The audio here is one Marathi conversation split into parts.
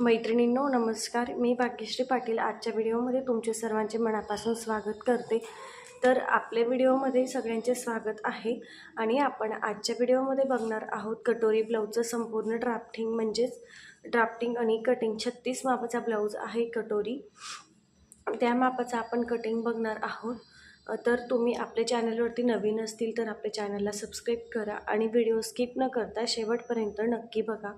मैत्रिणींनो नमस्कार. मी भाग्यश्री पाटील. आजच्या व्हिडिओमध्ये तुमचे सर्वांचे मनापासून स्वागत करते. तर आपल्या व्हिडिओमध्ये सगळ्यांचे स्वागत आहे. आणि आपण आजच्या व्हिडिओमध्ये बघणार आहोत कटोरी ब्लाऊजचं संपूर्ण ड्राफ्टिंग म्हणजेच ड्राफ्टिंग आणि कटिंग छत्तीस मापाचा ब्लाऊज आहे कटोरी. त्या मापाचं आपण कटिंग बघणार आहोत. तर तुम्ही आपल्या चॅनलवरती नवीन असतील तर आपल्या चॅनलला सबस्क्राईब करा. आणि व्हिडिओ स्किप न करता शेवटपर्यंत नक्की बघा.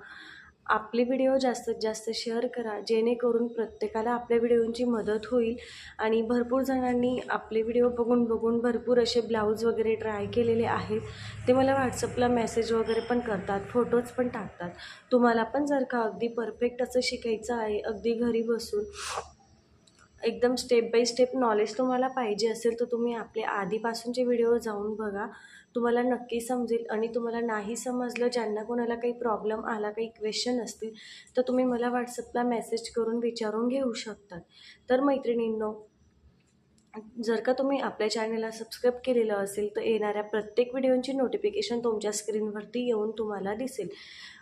आपले व्हिडिओ जास्तीत जास्त शेअर करा जेणेकरून प्रत्येकाला आपल्या व्हिडिओंची मदत होईल. आणि भरपूर जणांनी आपले व्हिडिओ बघून बघून भरपूर असे ब्लाऊज वगैरे ट्राय केलेले आहेत. ते मला व्हॉट्सअपला मेसेज वगैरे पण करतात फोटोज पण टाकतात. तुम्हाला पण जर का अगदी परफेक्ट असं शिकायचं आहे अगदी घरी बसून एकदम स्टेप बाय स्टेप नॉलेज तुम्हाला पाहिजे असेल तर तुम्ही आपले आधीपासूनचे व्हिडिओ जाऊन बघा. तुम्हाला नक्की समजेल आणि तुम्हाला नाही समजलं ज्यांना कोणाला काही प्रॉब्लेम आला काही क्वेश्चन असतील तर तुम्ही मला व्हॉट्सअपला मेसेज करून विचारून घेऊ शकतात. तर मैत्रिणींनो जर का तुम्ही आपल्या चॅनलला सबस्क्राईब केलेलं असेल तर येणाऱ्या प्रत्येक व्हिडिओची नोटिफिकेशन तुमच्या स्क्रीनवरती येऊन तुम्हाला दिसेल.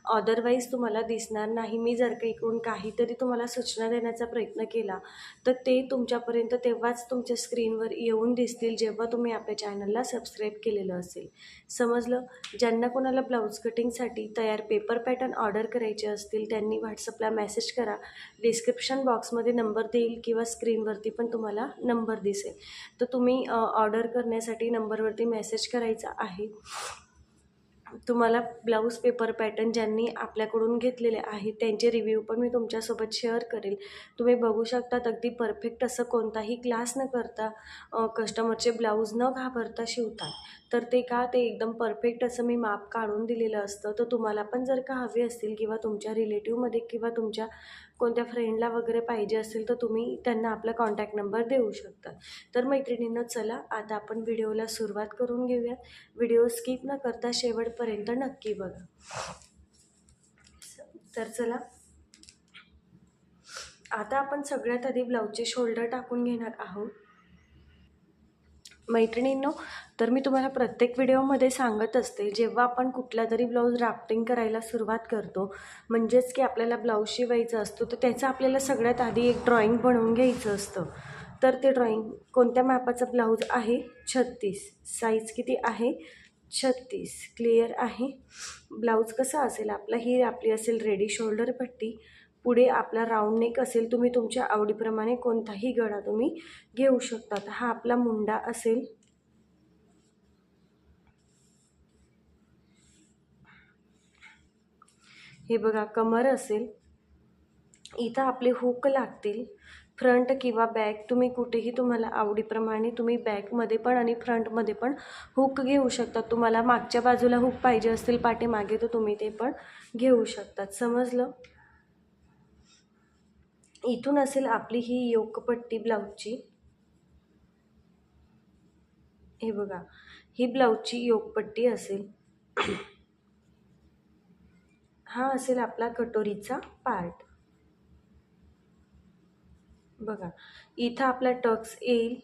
अदरवाईज तुम्हाला दिसणार नाही. मी जर का इकडून काहीतरी तुम्हाला सूचना देण्याचा प्रयत्न केला तर ते तुमच्यापर्यंत तेव्हाच तुमच्या स्क्रीनवर येऊन दिसतील जेव्हा तुम्ही आपल्या चॅनलला सबस्क्राईब केलेलं असेल. समजलं? ज्यांना कोणाला ब्लाऊज कटिंगसाठी तयार पेपर पॅटर्न ऑर्डर करायचे असतील त्यांनी व्हॉट्सअपला मेसेज करा. डिस्क्रिप्शन बॉक्समध्ये नंबर देईल किंवा स्क्रीनवरती पण तुम्हाला नंबर दिसेल. तर तुम्ही ऑर्डर करण्यासाठी नंबरवरती मेसेज करायचा आहे. तुम्हाला ब्लाऊज पेपर पॅटर्न ज्यांनी आपल्याकडून घेतलेले आहेत त्यांचे रिव्ह्यू पण मी तुमच्यासोबत शेअर करेल. तुम्ही बघू शकतात अगदी परफेक्ट असं कोणताही क्लास न करता कस्टमरचे ब्लाऊज न घाबरता शिवतात. तर ते का ते एकदम परफेक्ट असं मी माप काढून दिलेलं असतं. तर तुम्हाला पण जर का हवे असतील किंवा तुमच्या रिलेटिव्हमध्ये किंवा तुमच्या कोणत्या फ्रेंडला वगैरे पाहिजे असेल तर तुम्ही त्यांना आपला कॉन्टॅक्ट नंबर देऊ शकता. तर मैत्रिणींना चला आता आपण व्हिडिओला सुरुवात करून घेऊया. व्हिडिओ स्किप न करता शेवटपर्यंत नक्की बघा. तर चला. आता आपण सगळ्यात आधी ब्लाऊजचे शोल्डर टाकून घेणार आहोत. मैत्रिणींनो तर मी तुम्हाला प्रत्येक व्हिडिओमध्ये सांगत असते जेव्हा आपण कुठला तरी ब्लाऊज राफ्टिंग करायला सुरुवात करतो म्हणजेच की आपल्याला ब्लाऊज शिवायचा असतो तर त्याचं आपल्याला सगळ्यात आधी एक ड्रॉइंग बनवून घ्यायचं असतं. तर ते ड्रॉइंग कोणत्या मॅपाचा ब्लाऊज आहे? छत्तीस. साईज किती आहे? छत्तीस. क्लिअर आहे? ब्लाऊज कसा असेल? आपला ही आपली असेल रेडी शोल्डर पट्टी. पुढे आपला राऊंड नेक असेल तुम्ही तुमच्या आवडीप्रमाणे कोणताही गळा तुम्ही घेऊ शकतात हा आपला मुंडा असेल. हे बघा कमर असेल. इथं आपले हुक लागतील. फ्रंट किंवा बॅक तुम्ही कुठेही तुम्हाला आवडीप्रमाणे तुम्ही बॅकमध्ये पण आणि फ्रंटमध्ये पण हुक घेऊ शकता. तुम्हाला मागच्या बाजूला हुक पाहिजे असतील पाठीमागे तर तुम्ही ते पण घेऊ शकतात. समजलं? इथून असेल आपली ही योकपट्टी ब्लाऊजची. हे बघा ही ब्लाऊजची योगपट्टी असेल. हा असेल आपला कटोरीचा पार्ट बघा इथं आपला टक्स येईल.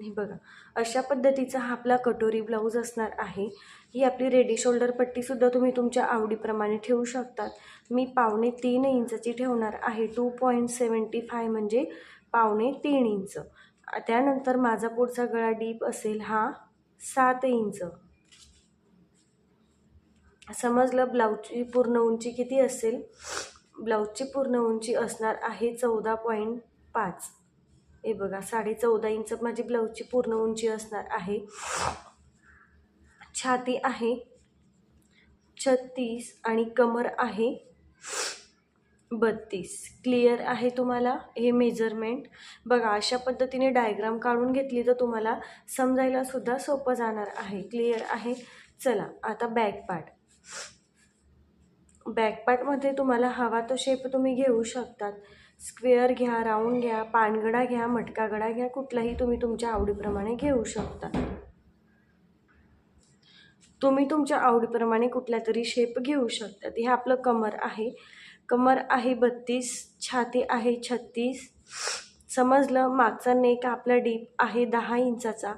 हे बघा अशा पद्धतीचा हा आपला कटोरी ब्लाऊज असणार आहे. ही आपली रेडी शोल्डर पट्टीसुद्धा तुम्ही तुमच्या आवडीप्रमाणे ठेवू शकतात. मी पावणे तीन इंचची ठेवणार आहे. टू पॉईंट सेवन्टी फाय म्हणजे पावणे तीन इंच. त्यानंतर माझा पुढचा गळा डीप असेल हा सात इंच. समजलं? ब्लाऊजची पूर्ण उंची किती असेल? ब्लाऊजची पूर्ण उंची असणार आहे चौदा पॉईंट पाच. हे बघा साडे चौदा इंच माझी ब्लाऊजची पूर्ण उंची असणार आहे. छाती आहे छत्तीस आणि कमर आहे बत्तीस. क्लिअर आहे तुम्हाला हे मेजरमेंट बघा अशा पद्धतीने डायग्राम काढून घेतली तर तुम्हाला समजायला सुद्धा सोपं जाणार आहे. क्लिअर आहे? चला आता बॅक पार्ट बॅक पार्टमध्ये तुम्हाला हवा तो शेप तुम्ही घेऊ शकतात. स्क्वेअर घ्या राऊंड घ्या पानगडा घ्या मटका गडा घ्या कुठलाही तुम्ही तुमच्या आवडीप्रमाणे घेऊ शकता. तुम्ही तुमच्या आवडीप्रमाणे कुठला तरी शेप घेऊ शकतात हे आपलं कमर आहे. कमर आहे बत्तीस छाती आहे छत्तीस. समजलं? मागचा नेक आपला डीप आहे दहा इंचाचा.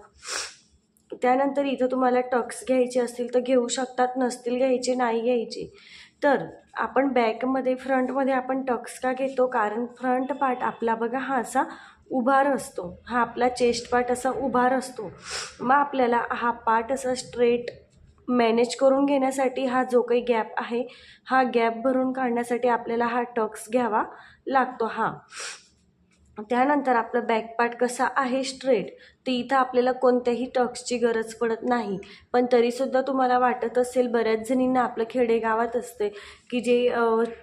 त्यानंतर इथं तुम्हाला टक्स घ्यायचे असतील तर घेऊ शकतात नसतील घ्यायचे नाही घ्यायचे. तर आपण बॅकमध्ये फ्रंटमध्ये आपण टक्स का घेतो? कारण फ्रंट पार्ट आपला बघा हा असा उभार असतो हा आपला चेस्ट पार्ट असा उभार असतो मग आपल्याला हा पार्ट असा स्ट्रेट मॅनेज करून घेण्यासाठी हा जो काही गॅप आहे हा गॅप भरून काढण्यासाठी आपल्याला हा टक्स घ्यावा लागतो. हा. त्यानंतर आपलं बॅकपार्ट कसा आहे स्ट्रेट तर इथं आपल्याला कोणत्याही टक्सची गरज पडत नाही. पण तरीसुद्धा तुम्हाला वाटत असेल बऱ्याच जणींना आपलं खेडेगावात असते की जे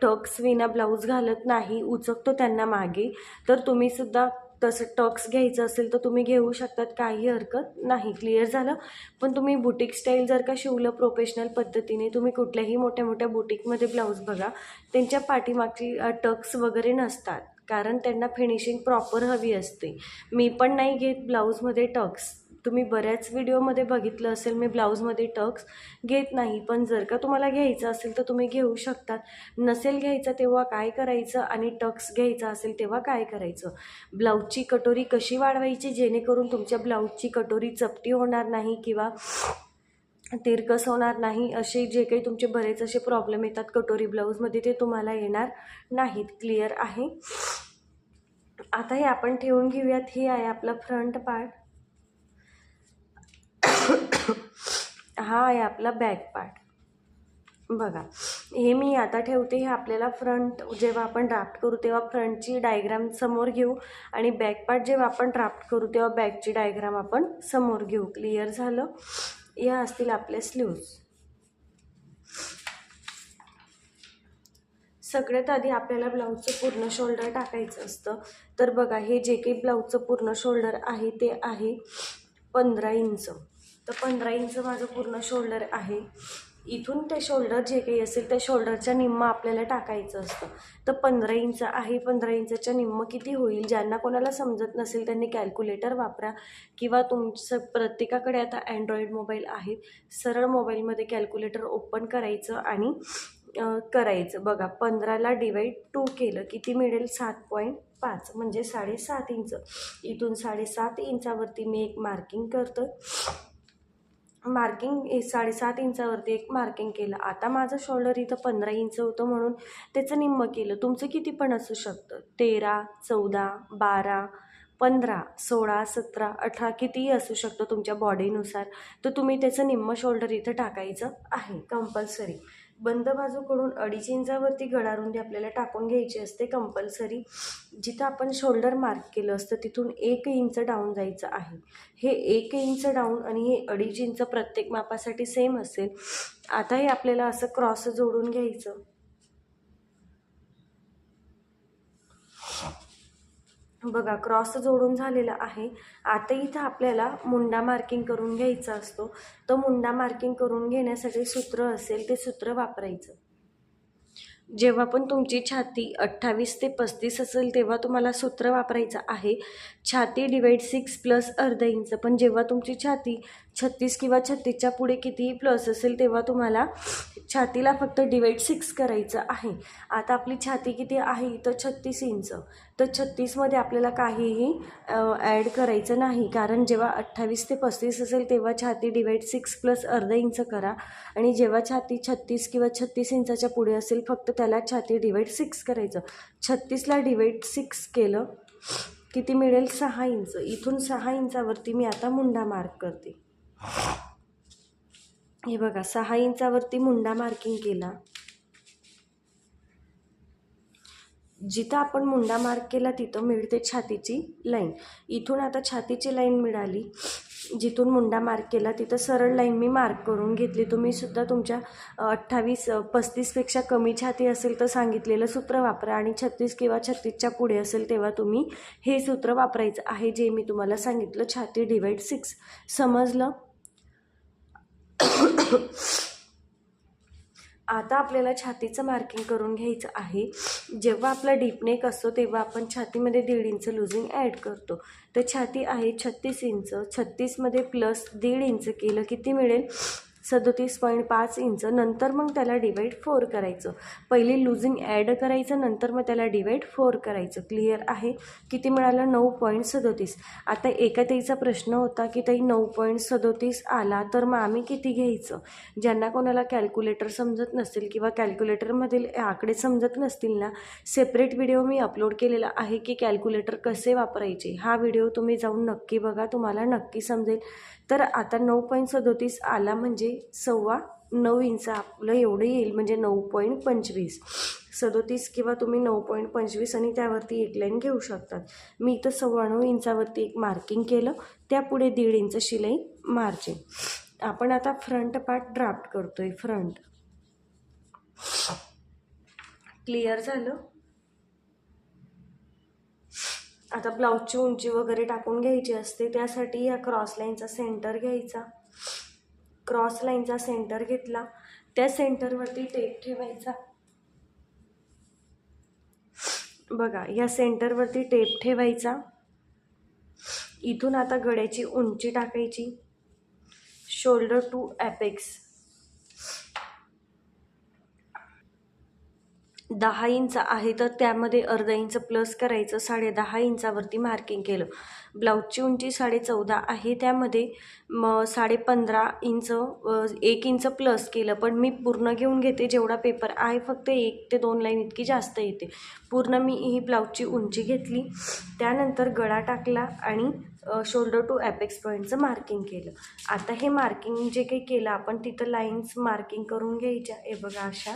टक्स विना ब्लाऊज घालत नाही उचकतो त्यांना मागे. तर तुम्हीसुद्धा तसं टक्स घ्यायचं असेल तर तुम्ही घेऊ शकतात काही हरकत नाही. क्लिअर झालं? पण तुम्ही बुटीक स्टाईल जर का शिवलं प्रोफेशनल पद्धतीने तुम्ही कुठल्याही मोठ्या मोठ्या बुटीकमध्ये ब्लाऊज बघा त्यांच्या पाठीमागची टक्स वगैरे नसतात. कारण त्यांना फिनिशिंग प्रॉपर हवी असते. मी पण नाही घेत ब्लाऊजमध्ये टक्स. तुम्ही बऱ्याच व्हिडिओमध्ये बघितलं असेल मी ब्लाऊजमध्ये टक्स घेत नाही पण जर का तुम्हाला घ्यायचं असेल तर तुम्ही घेऊ शकतात. नसेल घ्यायचं तेव्हा काय करायचं आणि टक्स घ्यायचा असेल तेव्हा काय करायचं? ब्लाऊजची कटोरी कशी वाढवायची जेणेकरून तुमच्या ब्लाऊजची कटोरी चपटी होणार नाही किंवा तिरकस होणार नाही? असे जे काही तुमचे बरेच असे प्रॉब्लेम येतात कटोरी ब्लाऊजमध्ये ते तुम्हाला येणार नाहीत. क्लिअर आहे? आता हे आपण ठेवून घेऊयात. हे आहे आपला फ्रंट पार्ट हा आहे आपला बॅक पार्ट बघा हे मी आता ठेवते हे आपल्याला फ्रंट जेव्हा आपण ड्राफ्ट करू तेव्हा फ्रंटची डायग्राम समोर घेऊ आणि बॅक पार्ट जेव्हा आपण ड्राफ्ट करू तेव्हा बॅकची डायग्राम आपण समोर घेऊ. क्लिअर झालं? या असतील आपले स्लीव्ज सगळ्यात आधी आपल्याला ब्लाऊजचं पूर्ण शोल्डर टाकायचं असतं. तर बघा हे जे काही ब्लाऊजचं पूर्ण शोल्डर आहे ते आहे पंधरा इंच. तर पंधरा इंच माझं पूर्ण शोल्डर आहे. इथून ते शोल्डर जे काही असेल त्या शोल्डरच्या निम्म आपल्याला टाकायचं असतं. तर पंधरा इंच आहे पंधरा इंचच्या निम्म किती होईल? ज्यांना कोणाला समजत नसेल त्यांनी कॅल्क्युलेटर वापरा. किंवा तुमचं प्रत्येकाकडे आता अँड्रॉईड मोबाईल आहेत. सरळ मोबाईलमध्ये कॅल्क्युलेटर ओपन करायचं आणि करायचं. बघा पंधराला डिवाईड टू केलं किती मिळेल? सात पॉईंट पाच म्हणजे साडेसात इंच. इथून साडेसात इंचावरती मी एक मार्किंग करतो मार्किंग साडेसात इंचावरती एक मार्किंग केलं. आता माझं शोल्डर इथं पंधरा इंच होतं म्हणून त्याचं निम्म केलं. तुमचं किती पण असू शकतं. तेरा चौदा बारा पंधरा सोळा सतरा अठरा कितीही असू शकतं तुमच्या बॉडीनुसार तर तुम्ही त्याचं निम्म शोल्डर इथं टाकायचं आहे. कंपल्सरी बंद बाजूकडून अडीच इंचावरती गडारुंदी आपल्याला टाकून घ्यायची असते कंपल्सरी जिथं आपण शोल्डर मार्क केलं असतं तिथून एक इंच डाऊन जायचं आहे. हे एक इंच डाऊन आणि हे अडीच इंच प्रत्येक मापासाठी सेम असेल. आता हे आपल्याला असं क्रॉस जोडून घ्यायचं. बघा क्रॉस जोडून झालेला आहे. आता इथं आपल्याला मुंडा मार्किंग करून घ्यायचा असतो. तर मुंडा मार्किंग करून घेण्यासाठी सूत्र असेल ते सूत्र वापरायचं. जेव्हा पण तुमची छाती अठ्ठावीस ते पस्तीस असेल तेव्हा तुम्हाला सूत्र वापरायचं आहे. छाती डिवाईड सिक्स प्लस अर्धा इंच. पण जेव्हा तुमची छाती छत्तीस किंवा छत्तीसच्या पुढे कितीही प्लस असेल तेव्हा तुम्हाला छातीला फक्त डिवाईड सिक्स करायचं आहे. आता आपली छाती किती आहे? तर छत्तीस इंच. तर छत्तीसमध्ये आपल्याला काहीही ॲड करायचं नाही. कारण जेव्हा अठ्ठावीस ते पस्तीस असेल तेव्हा छाती डिवाईड सिक्स प्लस अर्धा इंच करा. आणि जेव्हा छाती छत्तीस किंवा छत्तीस इंचाच्या पुढे असेल फक्त त्याला छाती डिवाईड सिक्स करायचं. छत्तीसला डिवाईड सिक्स केलं किती मिळेल? सहा इंच. इथून सहा इंचावरती मी आता मुंडा मार्क करते. हे बघा सहा इंचावरती मुंडा मार्किंग केला. जिथं आपण मुंडा मार्क केला तिथं मिळते छातीची लाईन. इथून आता छातीची लाईन मिळाली. जिथून मुंडा मार्क केला तिथं सरळ लाईन मी मार्क करून घेतली. तुम्हीसुद्धा तुमच्या अठ्ठावीस पस्तीसपेक्षा कमी छाती असेल तर सांगितलेलं सूत्र वापरा आणि छत्तीस किंवा छत्तीसच्या पुढे असेल तेव्हा तुम्ही हे सूत्र वापरायचं आहे जे मी तुम्हाला सांगितलं. छाती डिवाईड सिक्स. समजलं? आता आपल्याला छातीचं मार्किंग करून घ्यायचं आहे. जेव्हा आपला डीपनेक असतो तेव्हा आपण छातीमध्ये दीड इंच लुझिंग ॲड करतो. तर छाती आहे छत्तीस इंच. छत्तीसमध्ये प्लस दीड इंच केलं किती मिळेल? सदोतीस पॉईंट पाच इंच. नंतर मग त्याला डिवाईड फोर करायचं. पहिली लुझिंग ॲड करायचं नंतर मग त्याला डिवाईड फोर करायचं. क्लिअर आहे? किती मिळालं? नऊ पॉईंट सदोतीस. आता एका ताईचा प्रश्न होता की ताई नऊ पॉईंट सदोतीस आला तर मग आम्ही किती घ्यायचं? ज्यांना कोणाला कॅल्क्युलेटर समजत नसेल किंवा कॅल्क्युलेटरमधील आकडे समजत नसतील ना सेपरेट व्हिडिओ मी अपलोड केलेला आहे की कॅल्क्युलेटर कसे वापरायचे? हा व्हिडिओ तुम्ही जाऊन नक्की बघा. तुम्हाला नक्की समजेल. तर आता नऊ पॉईंट सदोतीस आला म्हणजे सव्वा नऊ इंच आपलं एवढं येईल म्हणजे नऊ पॉईंट पंचवीस. सदोतीस किंवा तुम्ही नऊ पॉईंट पंचवीस आणि त्यावरती एक लाईन घेऊ शकतात. मी इथं सव्वा नऊ इंचावरती एक मार्किंग केलं त्यापुढे दीड इंच शिलाई मार्जिन आपण आता फ्रंट पार्ट ड्राफ्ट करतोय फ्रंट क्लिअर झालं? आता ब्लाऊजची उंची वगैरे टाकून घ्यायची असते त्यासाठी या क्रॉस लाईनचा सेंटर घ्यायचा. क्रॉस लाईनचा सेंटर घेतला. त्या सेंटरवरती टेप ठेवायचा. बघा या सेंटरवरती टेप ठेवायचा. इथून आता गड्याची उंची टाकायची. शोल्डर टू ॲपेक्स दहा इंच आहे तर त्यामध्ये अर्धा इंच प्लस करायचं साडे दहा इंचावरती मार्किंग केलं. ब्लाऊजची उंची साडे चौदा आहे त्यामध्ये म साडे पंधरा इंच एक इंच प्लस केलं. पण मी पूर्ण घेऊन घेते जेवढा पेपर आहे फक्त एक ते दोन लाईन इतकी जास्त येते. पूर्ण मी ही ब्लाऊजची उंची घेतली त्यानंतर गळा टाकला आणि शोल्डर टू ॲपेक्स पॉईंटचं मार्किंग केलं. आता हे मार्किंग जे काही केलं आपण तिथं लाईन्स मार्किंग करून घ्यायच्या. हे बघा अशा.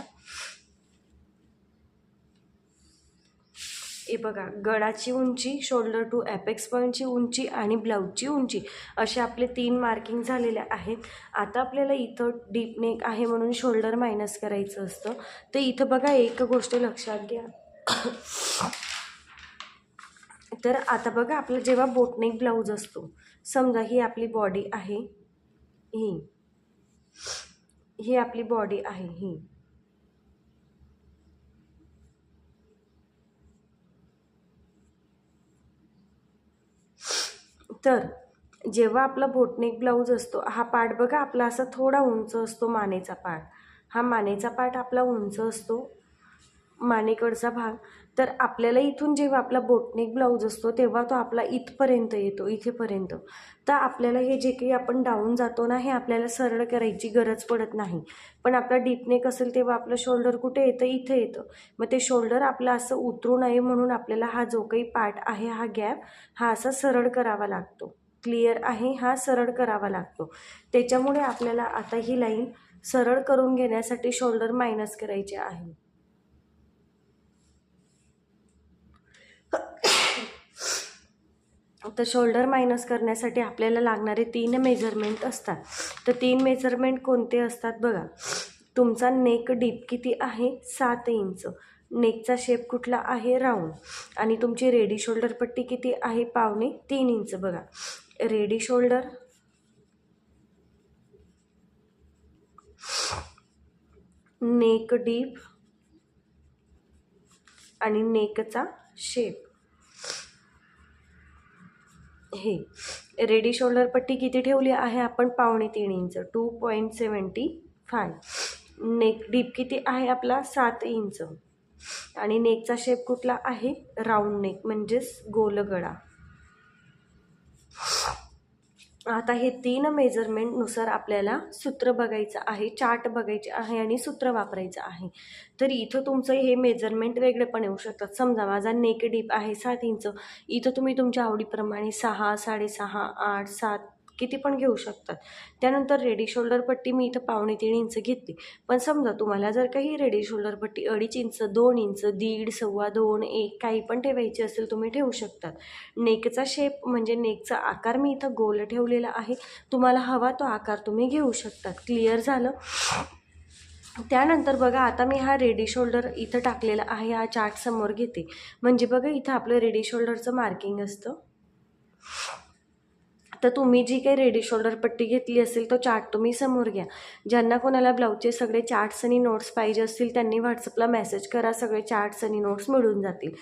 हे बघा गळाची उंची शोल्डर टू ॲपेक्स पॉईंटची उंची आणि ब्लाऊजची उंची असे आपले तीन मार्किंग झालेले आहेत. आता आपल्याला इथं डीप नेक आहे म्हणून शोल्डर मायनस करायचं असतं. तर इथं बघा एक गोष्ट लक्षात घ्या. तर आता बघा आपलं जेव्हा बोटनेक ब्लाऊज असतो समजा ही आपली बॉडी आहे ही. ही आपली बॉडी आहे ही. तर जेव्हा आपला बोटनेक ब्लाऊज असतो हा पार्ट बघा आपला असा थोडा उंच असतो मानेचा पार्ट हा मानेचा पार्ट आपला उंच असतो मानेकडचा भाग. तर आपल्याला इथून जेव्हा आपला बोटनेक ब्लाऊज असतो तेव्हा तो आपला इथपर्यंत येतो इथेपर्यंत. तर आपल्याला हे जे काही आपण डाऊन जातो ना हे आपल्याला सरळ करायची गरज पडत नाही. पण आपला डीपनेक असेल तेव्हा आपलं शोल्डर कुठे येतं? इथे येतं. मग ते शोल्डर आपलं असं उतरू नये म्हणून आपल्याला हा जो काही पार्ट आहे हा गॅप हा असा सरळ करावा लागतो. क्लिअर आहे हा सरळ करावा लागतो. त्याच्यामुळे आपल्याला आता ही लाईन सरळ करून घेण्यासाठी शोल्डर मायनस करायचे आहे. तर शोल्डर मायनस करण्यासाठी आपल्याला लागणारे तीन मेजरमेंट असतात. तर तीन मेजरमेंट कोणते असतात बघा. तुमचा नेक डीप किती आहे? सात इंच. नेकचा शेप कुठला आहे? राऊंड. आणि तुमची रेडी शोल्डर पट्टी किती आहे? पावणे तीन इंच बघा. Ready shoulder. Neck deep. आणि नेकचा शेप. हे रेडी शोल्डर पट्टी किती ठेवली आहे? आपण पावणे तीन inch two point seventy five neck deep किती आहे आपला? सात इंच. आणि नेकचा शेप कुठला आहे? राऊंड नेक म्हणजेच गोलगडा. आता हे तीन मेजरमेंटनुसार आपल्याला सूत्र बघायचं आहे चार्ट बघायचे आहे आणि सूत्र वापरायचं आहे. तर इथं तुमचं हे मेजरमेंट वेगळे पण येऊ शकतात. समजा माझा नेक डीप आहे सात इंच. इथं तुम्ही तुमच्या आवडीप्रमाणे सहा साडेसहा आठ सात किती पण घेऊ शकतात. त्यानंतर रेडी शोल्डर पट्टी मी इथं पावणे तीन इंच घेतली. पण समजा तुम्हाला जर काही रेडी शोल्डर पट्टी अडीच इंच दोन इंच दीड सव्वा दोन एक काही पण ठेवायची असेल तुम्ही ठेवू शकतात. नेकचा शेप म्हणजे नेकचा आकार मी इथं गोल ठेवलेला आहे. तुम्हाला हवा तो आकार तुम्ही घेऊ शकतात. क्लिअर झालं? त्यानंतर बघा आता मी हा रेडी शोल्डर इथं टाकलेला आहे हा चार्ट समोर घेते. म्हणजे बघा इथं आपलं रेडी शोल्डरचं मार्किंग असतं. तर तुम्ही जी काही रेडी शोल्डर पट्टी घेतली असेल तो चार्ट तुम्ही समोर घ्या. ज्यांना कोणाला ब्लाऊजचे सगळे चार्ट्स आणि नोट्स पाहिजे असतील त्यांनी व्हॉट्सअपला मेसेज करा सगळे चार्ट्स आणि नोट्स मिळून जातील.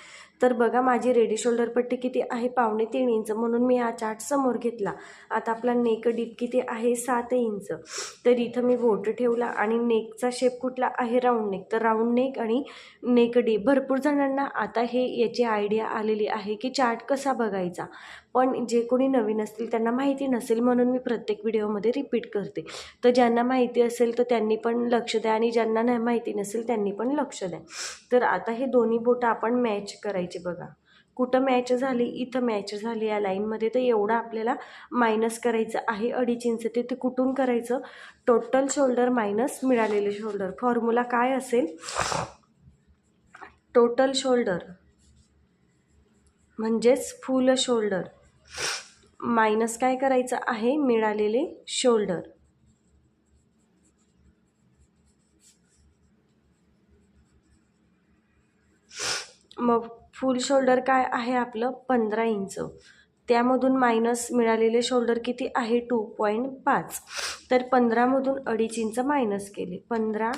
तर बघा माझी रेडी शोल्डर पट्टी किती आहे? पावणे तीन इंच. म्हणून मी हा चार्ट समोर घेतला. आता आपला नेक डीप किती आहे? सात इंच. तर इथं मी बोट ठेवला आणि नेकचा शेप कुठला आहे? राऊंड नेक तर राऊंड नेक आणि नेक डीप भरपूर जणांना आता हे याची आयडिया आलेली आहे की चार्ट कसा बघायचा? पण जे कोणी नवीन असतील त्यांना माहिती नसेल म्हणून मी प्रत्येक व्हिडिओमध्ये रिपीट करते. तर ज्यांना माहिती असेल तर त्यांनी पण लक्ष द्या आणि ज्यांना नाही माहिती नसेल त्यांनी पण लक्ष द्या. तर आता हे दोन्ही बोटं आपण मॅच करायचे बघा. कुठं मॅच झाली इथं मॅच झाली या लाईनमध्ये तर एवढं आपल्याला मायनस करायचं आहे अडीच इंच. ते ते कुठून करायचं? टोटल शोल्डर मायनस मिळालेले शोल्डर. फॉर्म्युला काय असेल? टोटल शोल्डर म्हणजेच फुल शोल्डर. मायनस काय करायचं आहे? मिळालेले शोल्डर. मग फुल शोल्डर काय आहे आपलं? पंधरा इंच. त्यामधून मायनस मिळालेले शोल्डर किती आहे? टू पॉईंट पाच. तर पंधरामधून अडीच इंच मायनस केले. पंधरा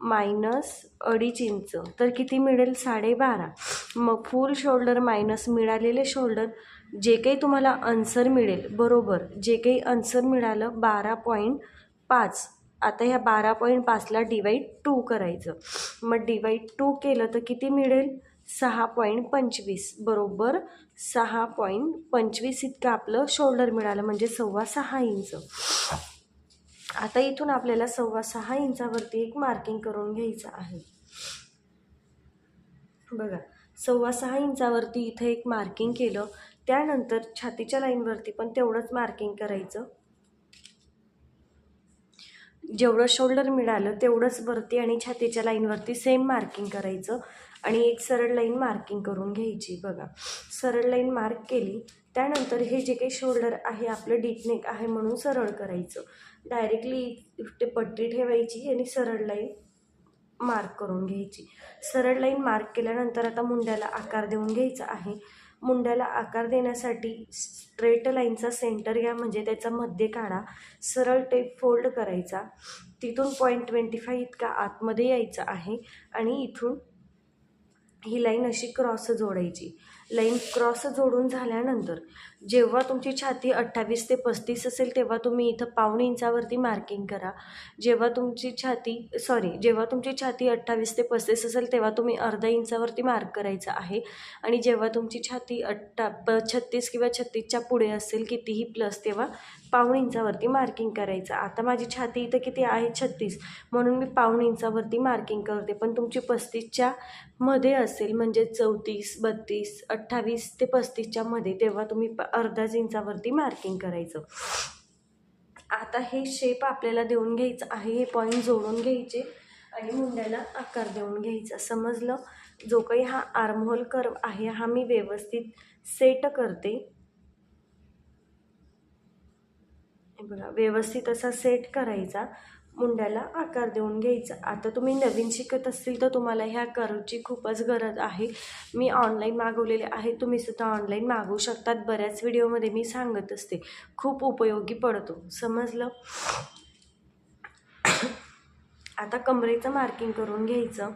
मायनस अडीच इंच. तर किती मिळेल? साडेबारा. मग फुल शोल्डर मायनस मिळालेले शोल्डर जे काही तुम्हाला आन्सर मिळेल बरोबर. जे काही आन्सर मिळालं बारा पॉईंट पाच. आता ह्या बारा पॉईंट पाचला डिवाईड टू करायचं. मग डिवाईड टू केलं तर किती मिळेल? सहा पॉईंट पंचवीस. बरोबर? सहा पॉईंट पंचवीस इतकं आपलं शोल्डर मिळालं म्हणजे सव्वा सहा इंच आता इथून आपल्याला सव्वा सहा इंचावरती एक मार्किंग करून घ्यायचं आहे. बघा सव्वा सहा इंचावरती इथं एक मार्किंग केलं. त्यानंतर छातीच्या लाईनवरती पण तेवढंच मार्किंग करायचं. जेवढं शोल्डर मिळालं तेवढंच वरती आणि छातीच्या लाईनवरती सेम मार्किंग करायचं. आणि एक सरळ लाईन मार्किंग करून घ्यायची बघा. सरळ लाईन मार्क केली त्यानंतर हे जे काही शोल्डर आहे आपलं डीपनेक आहे म्हणून सरळ करायचं. डायरेक्टली ते पट्टी ठेवायची आणि सरळ लाईन मार्क करून घ्यायची. सरळ लाईन मार्क केल्यानंतर आता मुंड्याला आकार देऊन घ्यायचा आहे. मुंड्याला आकार देण्यासाठी स्ट्रेट लाईनचा सेंटर घ्या म्हणजे त्याचा मध्य काढा सरळ टेप फोल्ड करायचा. तिथून पॉईंट ट्वेंटी फाय इतका आतमध्ये यायचा आहे आणि इथून ही लाईन अशी क्रॉस जोडायची. लाईन क्रॉस जोडून झाल्यानंतर जेव्हा तुमची छाती अठ्ठावीस ते पस्तीस असेल तेव्हा तुम्ही इथं पाऊण इंचावरती मार्किंग करा. जेव्हा तुमची छाती सॉरी जेव्हा तुमची छाती अठ्ठावीस ते पस्तीस असेल तेव्हा तुम्ही अर्धा इंचावरती मार्क करायचं आहे. आणि जेव्हा तुमची छाती अठ्ठा प छत्तीस किंवा छत्तीसच्या पुढे असेल कितीही प्लस तेव्हा पाऊण इंचावरती मार्किंग करायचं. आता माझी छाती इथं किती आहे? छत्तीस. म्हणून मी पाऊण इंचावरती मार्किंग करते. पण तुमची पस्तीसच्या मध्ये असेल म्हणजे चौतीस बत्तीस अठ्ठावीस ते पस्तीसच्या मध्ये तेव्हा तुम्ही प अर्धाच इंचावरती मार्किंग करायचं. आता हे शेप आपल्याला देऊन घ्यायचं आहे हे पॉईंट जोडून घ्यायचे आणि मुंड्याला आकार देऊन घ्यायचा. समजलं? जो काही हा आर्महोल कर्व आहे हा मी व्यवस्थित सेट करते. बघा व्यवस्थित असा सेट करायचा. मुंड्याला आकार देऊन घ्यायचा. आता तुम्ही नवीन शिकत असतील तर तुम्हाला ह्या कर्वची खूपच गरज आहे. मी ऑनलाईन मागवलेले आहे. तुम्हीसुद्धा ऑनलाईन मागवू शकतात. बऱ्याच व्हिडिओमध्ये मी सांगत असते. खूप उपयोगी पडतो. समजलं? आता कमरेचं मार्किंग करून घ्यायचं.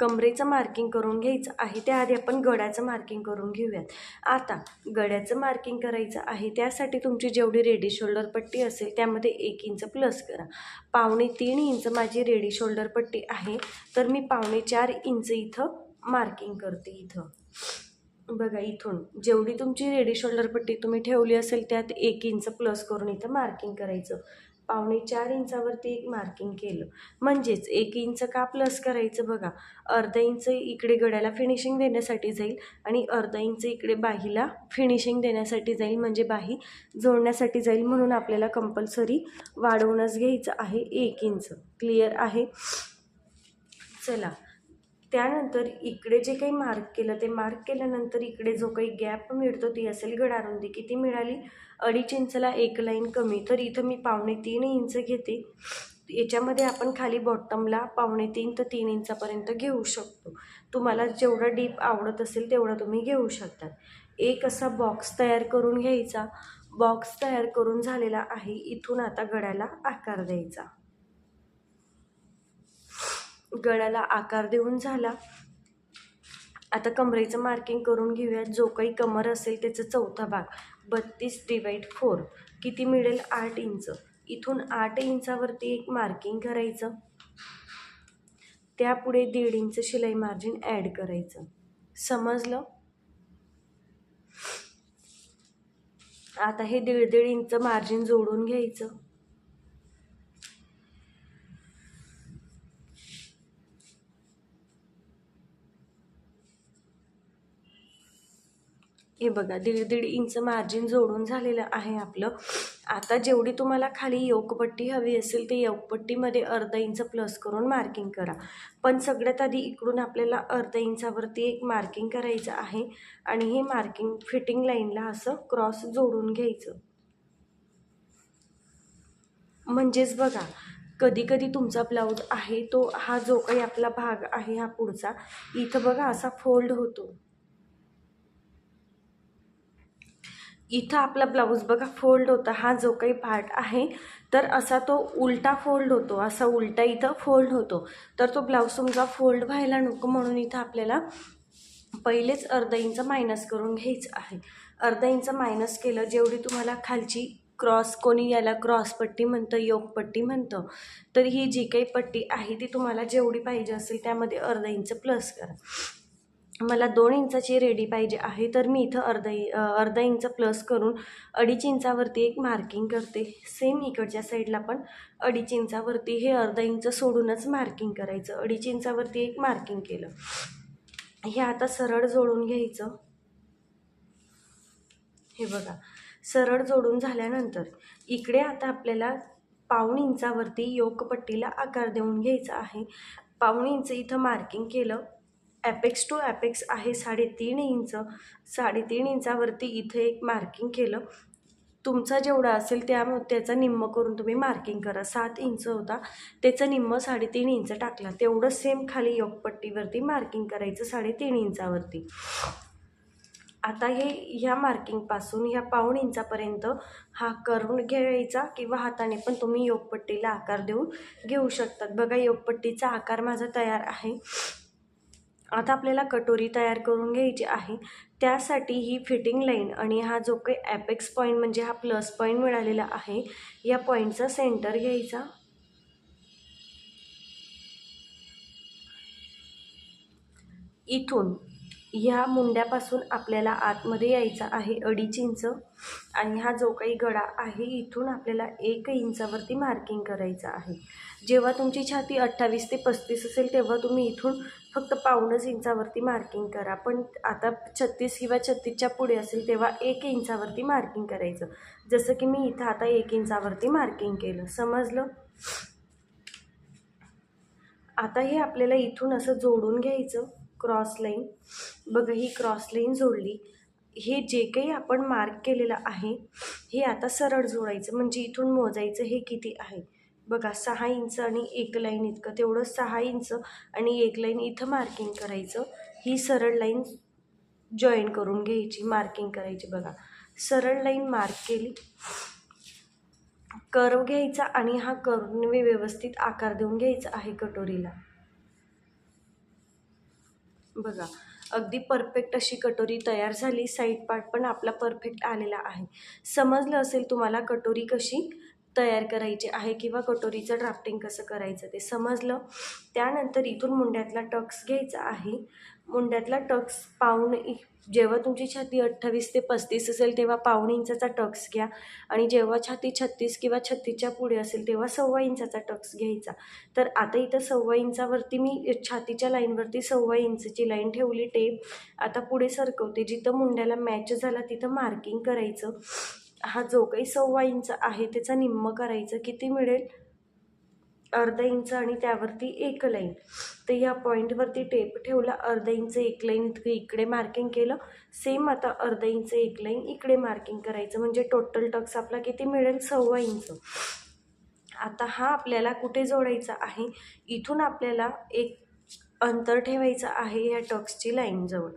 कमरेचं मार्किंग करून घ्यायचं आहे त्याआधी आपण गड्याचं मार्किंग करून घेऊयात. आता गड्याचं मार्किंग करायचं आहे त्यासाठी तुमची जेवढी रेडी शोल्डर पट्टी असेल त्यामध्ये एक इंच प्लस करा. पावणे तीन इंच माझी रेडी शोल्डर पट्टी आहे तर मी पावणे चार इंच इथं मार्किंग करते इथं. बघा इथून जेवढी तुमची रेडी शोल्डर पट्टी तुम्ही ठेवली असेल त्यात एक इंच प्लस करून इथं मार्किंग करायचं. पावणे चार इंचावरती एक मार्किंग केलं. म्हणजेच एक इंच का प्लस करायचं बघा. अर्धा इंच इकडे गड्याला फिनिशिंग देण्यासाठी जाईल आणि अर्धा इंच इकडे बाहीला फिनिशिंग देण्यासाठी जाईल. म्हणजे बाही जोडण्यासाठी जाईल म्हणून आपल्याला कंपल्सरी वाढवूनच घ्यायचं आहे एक इंच. क्लिअर आहे? चला. त्यानंतर इकडे जे काही मार्क केलं ते मार्क केल्यानंतर इकडे जो काही गॅप मिळतो ती असेल गडारुंदी. किती मिळाली? अडीच इंचला एक लाईन कमी तर इथं मी पावणे तीन इंच घेते. याच्यामध्ये आपण खाली बॉटमला पावणे तीन ते तीन इंचापर्यंत घेऊ शकतो. तुम्हाला जेवढं डीप आवडत असेल तेवढं तुम्ही घेऊ शकतात एक असा बॉक्स तयार करून घ्यायचा. बॉक्स तयार करून झालेला आहे. इथून आता गळ्याला आकार द्यायचा. गळ्याला आकार देऊन झाला. आता कमरेचं मार्किंग करून घेऊयात. जो काही कमर असेल त्याचा चौथा भाग. बत्तीस डिवाईड फोर किती मिळेल? आठ इंच. इथून आठ इंचावरती एक मार्किंग करायचं. त्यापुढे दीड इंच शिलाई मार्जिन ॲड करायचं. समजलं? आता हे दीड दीड इंच मार्जिन जोडून घ्यायचं. हे बघा दीड दीड इंच मार्जिन जोडून झालेलं आहे आपलं. आता जेवढी तुम्हाला खाली योकपट्टी हवी असेल ते योकपट्टीमध्ये अर्धा इंच प्लस करून मार्किंग करा. पण सगळ्यात आधी इकडून आपल्याला अर्धा इंचावरती एक मार्किंग करायचं आहे आणि हे मार्किंग फिटिंग लाईनला असं क्रॉस जोडून घ्यायचं. म्हणजेच बघा कधी कधी तुमचा ब्लाऊज आहे तो हा जो काही आपला भाग आहे हा पुढचा इथं बघा असा फोल्ड होतो. इथं आपला ब्लाऊज बघा फोल्ड होता. हा जो काही पार्ट आहे तर असा तो उलटा फोल्ड होतो. असा उलटा इथं फोल्ड होतो. तर तो ब्लाऊज तुमचा फोल्ड व्हायला नको म्हणून इथं आपल्याला पहिलेच अर्धा इंच मायनस करून घ्यायचं आहे. अर्धा इंच मायनस केलं जेवढी तुम्हाला खालची क्रॉस कोणी याला क्रॉस पट्टी म्हणतं योगपट्टी म्हणतं तर ही जी काही पट्टी आहे ती तुम्हाला जेवढी पाहिजे असेल त्यामध्ये अर्धा इंच प्लस करा. मला दोन इंचाची रेडी पाहिजे आहे तर मी इथं अर्धा अर्धा इंच प्लस करून अडीच इंचावरती एक मार्किंग करते. सेम इकडच्या साईडला पण अडीच इंचावरती हे अर्धा इंच सोडूनच मार्किंग करायचं. अडीच इंचावरती एक मार्किंग केलं. हे आता सरळ जोडून घ्यायचं. हे बघा सरळ जोडून झाल्यानंतर इकडे आता आपल्याला पाऊण इंचावरती योकपट्टीला आकार देऊन घ्यायचा आहे. पाऊण इंच इथं मार्किंग केलं. ॲपेक्स टू ॲपेक्स आहे साडेतीन इंच. साडेतीन इंचावरती इथे एक मार्किंग केलं. तुमचा जेवढा असेल त्या त्याचं निम्म करून तुम्ही मार्किंग करा. सात इंच होता. त्याचं निम्म साडेतीन इंच टाकला. तेवढं सेम खाली योगपट्टीवरती मार्किंग करायचं साडेतीन इंचावरती. आता हे ह्या मार्किंगपासून ह्या पाऊण इंचापर्यंत हा करून घ्यायचा किंवा हाताने पण तुम्ही योगपट्टीला आकार देऊन घेऊ शकतात. बघा योगपट्टीचा आकार माझा तयार आहे. आता आपल्याला कटोरी तयार करून घ्यायची आहे. त्यासाठी ही फिटिंग लाईन आणि हा जो काही ॲपेक्स पॉईंट म्हणजे हा प्लस पॉईंट मिळालेला आहे या पॉईंटचा सेंटर घ्यायचा. इथून ह्या मुंड्यापासून आपल्याला आतमध्ये यायचा आहे अडीच इंच आणि हा जो काही गडा आहे इथून आपल्याला एक इंचावरती मार्किंग करायचं आहे. जेव्हा तुमची छाती अठ्ठावीस ते पस्तीस असेल तेव्हा तुम्ही इथून फक्त पावणच इंचावरती मार्किंग करा. पण आता छत्तीस किंवा छत्तीसच्या पुढे असेल तेव्हा एक इंचावरती मार्किंग करायचं. जसं की मी इथं आता एक इंचावरती मार्किंग केलं. समजलं? आता हे आपल्याला इथून असं जोडून घ्यायचं. Cross line. बघा ही क्रॉस लाईन जोडली. हे जे काही आपण मार्क केलेलं आहे हे आता सरळ जोडायचं. म्हणजे इथून मोजायचं हे किती आहे? बघा सहा इंच आणि एक लाईन इतकं. तेवढं सहा इंच आणि एक लाईन इथं मार्किंग करायचं. ही सरळ लाईन जॉईन करून घ्यायची मार्किंग करायची. बघा सरळ लाईन मार्क केली. कर्व घ्यायचा आणि हा कर्वने व्यवस्थित आकार देऊन घ्यायचा आहे कटोरीला. बघा अगदी परफेक्ट अशी कटोरी तयार झाली साईड पार्ट पण आपला परफेक्ट आलेला आहे. समजलं असेल तुम्हाला कटोरी कशी तयार करायची आहे किंवा कटोरीचं ड्राफ्टिंग कसं करायचं ते समजलं? त्यानंतर इथून मुंड्यातला टक्स घ्यायचा आहे. मुंड्यातला टक्स पाऊण जेव्हा तुमची छाती अठ्ठावीस ते पस्तीस असेल तेव्हा पाऊण इंचाचा टक्स घ्या. आणि जेव्हा छाती छत्तीस किंवा छत्तीसच्या पुढे असेल तेव्हा सव्वा इंचाचा टक्स घ्यायचा. तर आता इथं सव्वा इंचावरती मी छातीच्या लाईनवरती सव्वा इंचची लाईन ठेवली टेप. आता पुढे सरकवते. जिथं मुंड्याला मॅच झाला तिथं मार्किंग करायचं. हा जो काही सव्वा इंच आहे त्याचा निम्म करायचं. किती मिळेल? अर्धा इंच आणि त्यावरती एक लाईन. तर या पॉईंटवरती टेप ठेवला अर्धा इंच एक लाईन इकडे मार्किंग केलं. सेम आता अर्धा इंच एक लाईन इकडे मार्किंग करायचं म्हणजे टोटल टक्स आपला किती मिळेल? सव्वा इंच. आता हा आपल्याला कुठे जोडायचा आहे? इथून आपल्याला एक अंतर ठेवायचं आहे ह्या टक्सची लाईनजवळ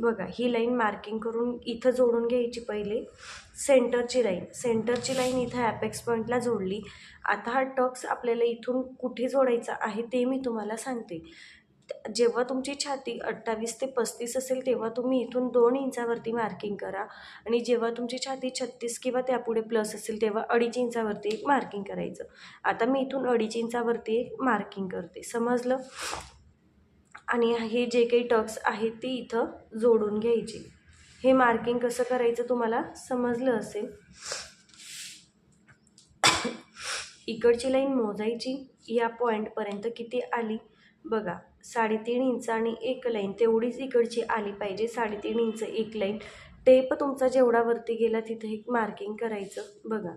बघा ही लाईन मार्किंग करून इथं जोडून घ्यायची पहिले. सेंटरची लाईन. सेंटरची लाईन इथं ॲपेक्स पॉईंटला जोडली. आता हा टक्स आपल्याला इथून कुठे जोडायचा आहे ते मी तुम्हाला सांगते. जेव्हा तुमची छाती अठ्ठावीस ते पस्तीस असेल तेव्हा तुम्ही इथून दोन इंचावरती मार्किंग करा. आणि जेव्हा तुमची छाती छत्तीस किंवा त्यापुढे प्लस असेल तेव्हा अडीच इंचावरती एक मार्किंग करायचं. आता मी इथून अडीच इंचावरती एक मार्किंग करते. समजलं? आणि हे जे काही टक्स आहेत ते इथं जोडून घ्यायचे. हे मार्किंग कसं करायचं तुम्हाला समजलं असेल? इकडची लाईन मोजायची. या पॉईंटपर्यंत किती आली? बघा साडेतीन इंच आणि एक लाईन तेवढीच इकडची आली पाहिजे. साडेतीन इंच एक लाईन टेप तुमचा जेवढा वरती गेला तिथे एक मार्किंग करायचं. बघा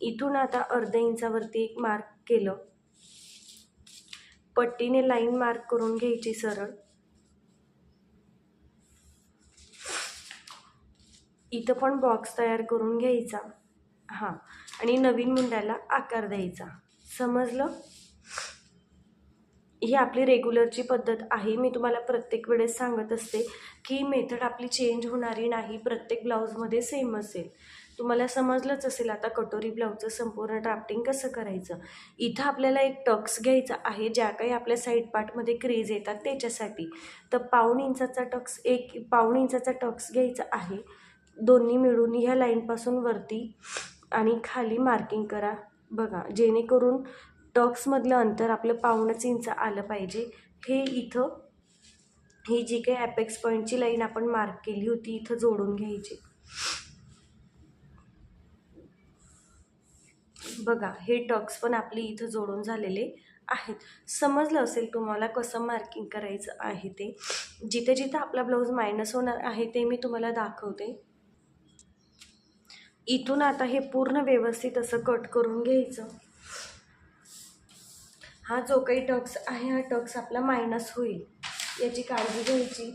इथून आता अर्ध्या इंचावरती एक मार्क केलं. पट्टीने लाईन मार्क करून घ्यायची सरळ. इथं पण बॉक्स तयार करून घ्यायचा. हां. आणि नवीन मुंड्याला आकार द्यायचा. समजलं? ही आपली रेग्युलरची पद्धत आहे. मी तुम्हाला प्रत्येक वेळेस सांगत असते की मेथड आपली चेंज होणारी नाही. प्रत्येक ब्लाऊजमध्ये सेम असेल. तुम्हाला समजलंच असेल आता कटोरी ब्लाऊजचं संपूर्ण ड्राफ्टिंग कसं करायचं? इथं आपल्याला एक टक्स घ्यायचा आहे. ज्या काही आपल्या साईड पार्टमध्ये क्रेज येतात त्याच्यासाठी. तर पाऊण इंचाचा टक्स एक पाऊण इंचाचा टक्स घ्यायचा आहे. दोन्ही मिळून ह्या लाईनपासून वरती आणि खाली मार्किंग करा. बघा जेणेकरून टक्समधलं अंतर आपलं पावणंच इंच आलं पाहिजे. हे इथं ही जी काही ॲपेक्स पॉईंटची लाईन आपण मार्क केली होती इथं जोडून घ्यायची. बघा हे टक्स पण आपली इथं जोडून झालेले आहेत. समजलं असेल तुम्हाला कसं मार्किंग करायचं आहे ते. जिथे जिथं आपला ब्लाऊज मायनस होणार आहे ते मी तुम्हाला दाखवते. इथून आता हे पूर्ण व्यवस्थित असं कट करून घ्यायचं. हा जो काही टक्स आहे हा टक्स आपला मायनस होईल. याची काळजी घ्यायची.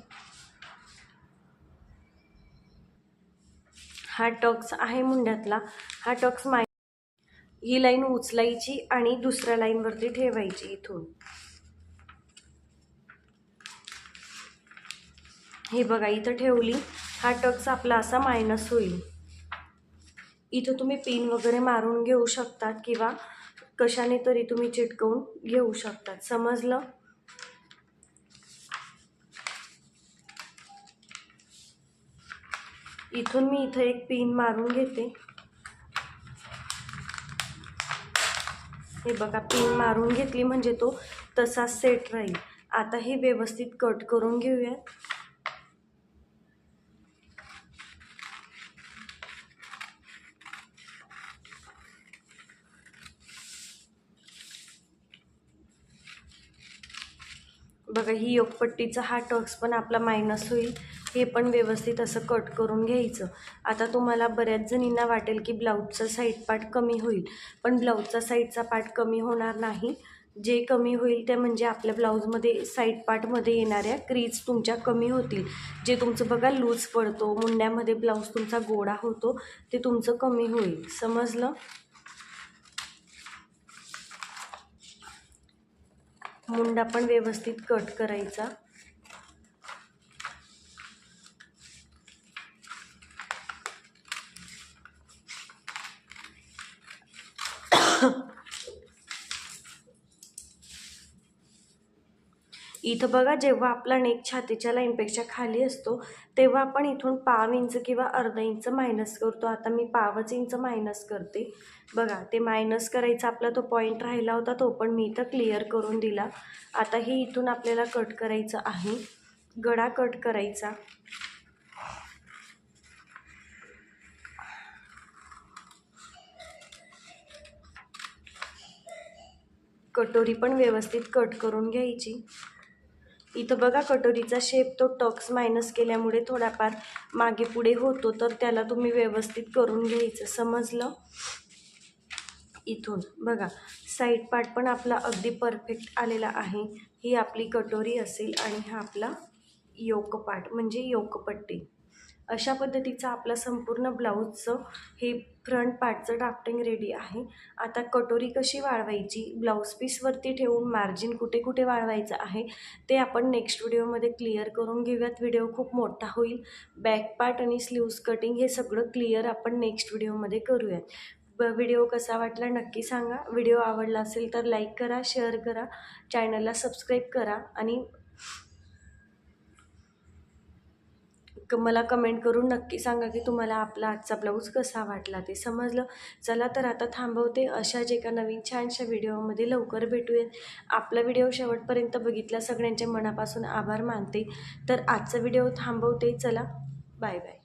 हा टक्स आहे मुंड्यातला. हा टक्स माय ही लाईन उचलायची आणि दुसऱ्या लाईनवरती ठेवायची इथून. हे बघा इथं ठेवली. हा टक्स आपला असा मायनस होईल. इथं तुम्ही पिन वगैरे मारून घेऊ शकतात किंवा कशाने तरी तुम्ही चिटकवून घेऊ शकतात. समजलं? इथून मी इथं एक पिन मारून घेते. हे बघा पिन मारून घेतली म्हणजे तो तसाच सेट राहील. आता हे व्यवस्थित कट करून घेऊयात. बघा ही योगपट्टीचा हा टक्स पण आपला मायनस होईल. हे पण व्यवस्थित असं कट करून घ्यायचं. आता तुम्हाला बऱ्याच जणींना वाटेल की ब्लाऊजचा साईड पार्ट कमी होईल. पण ब्लाऊजचा साईडचा पार्ट कमी होणार नाही. जे कमी होईल ते म्हणजे आपल्या ब्लाऊजमध्ये साईड पार्टमध्ये येणाऱ्या क्रीज तुमच्या कमी होतील. जे तुमचं बघा लूज पडतो मुंड्यामध्ये ब्लाऊज तुमचा गोडा होतो ते तुमचं कमी होईल. समजलं? मुंडा पण व्यवस्थित कट करायचा. इथं बघा जेव्हा आपला नेक छातीच्या लाईनपेक्षा खाली असतो तेव्हा आपण इथून पाव इंच किंवा अर्धा इंच मायनस करतो. आता मी पावच इंच मायनस करते. बघा ते मायनस करायचा आपला तो पॉईंट राहिला होता तो पण मी इथं क्लिअर करून दिला. आता हे इथून आपल्याला कट करायचं आहे. गडा कट करायचा. कटोरी पण व्यवस्थित कट करून घ्यायची. इथं बघा कटोरीचा शेप तो टक्स मायनस केल्यामुळे थोडाफार मागे पुढे होतो तर त्याला तुम्ही व्यवस्थित करून घ्यायचं. समजलं? इथून. बघा साईड पार्ट पण आपला अगदी परफेक्ट आलेला आहे. ही आपली कटोरी असेल आणि हा आपला योक पार्ट म्हणजे योकपट्टी अशा पद्धतीचा आपला संपूर्ण ब्लाऊजचं हे फ्रंट पार्टचं ड्राफ्टिंग रेडी आहे. आता कटोरी कशी वाळवायची? ब्लाऊज पीसवरती ठेवून मार्जिन कुठे कुठे वाळवायचं आहे ते आपण नेक्स्ट व्हिडिओमध्ये क्लिअर करून घेऊयात. व्हिडिओ खूप मोठा होईल. बॅक पार्ट आणि स्लीव्स कटिंग हे सगळं क्लिअर आपण नेक्स्ट व्हिडिओमध्ये करूयात. व्हिडिओ कसा वाटला नक्की सांगा. व्हिडिओ आवडला असेल तर लाईक करा शेअर करा चॅनलला सबस्क्राईब करा आणि क मला कमेंट करून नक्की सांगा की तुम्हाला आपला आजचा ब्लाऊज कसा वाटला ते समजलं. चला तर आता थांबवते. अशाच एका नवीन छानशा व्हिडिओमध्ये लवकर भेटूयात. आपला व्हिडिओ शेवटपर्यंत बघितला. सगळ्यांच्या मनापासून आभार मानते. तर आजचा व्हिडिओ थांबवते. चला बाय बाय